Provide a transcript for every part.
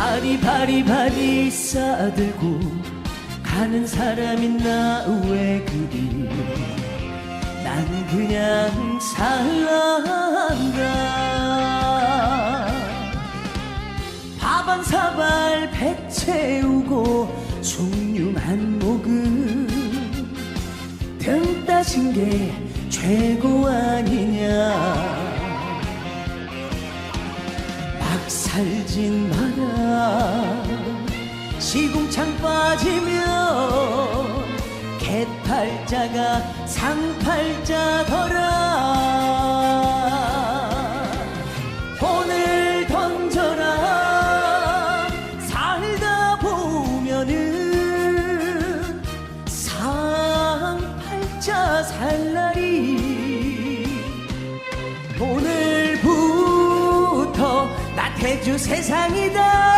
바리 바리 바리 싸들고 가는 사람 있나 왜 그리? 난 그냥 살란다 밥한 사발 배 채우고 숭늉 한 모금. 등 따신 게 최고 아니냐 살진 마라. 시궁창 빠지면 개팔자가 상팔자더라 나태주 세상이다.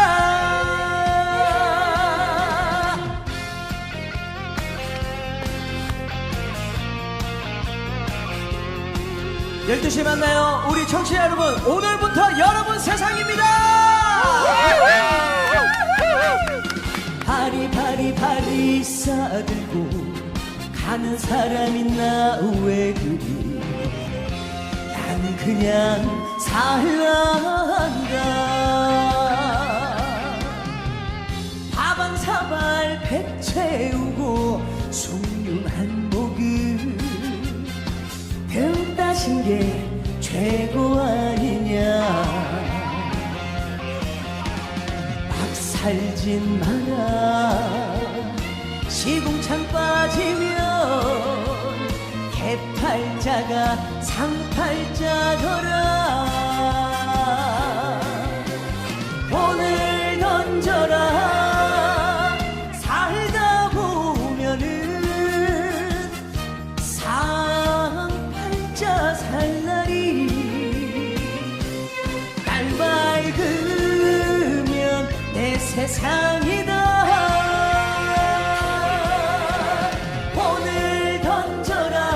12시에 만나요. 우리 청취자 여러분, 오늘부터 여러분 세상입니다! 바리바리바리 싸들고 가는 사람 있나 왜 그리 난 그냥 살란다 밥한 사발 배 채우고 숭늉 한 모금 등 따신 게 최고 아니냐. 막 살진 마라. 시궁창 빠지면 팔자가 상팔자더라. 오늘 던져라. 살다 보면은 상팔자 살 날이 날 밝으면 내 세상이다. 오늘 던져라.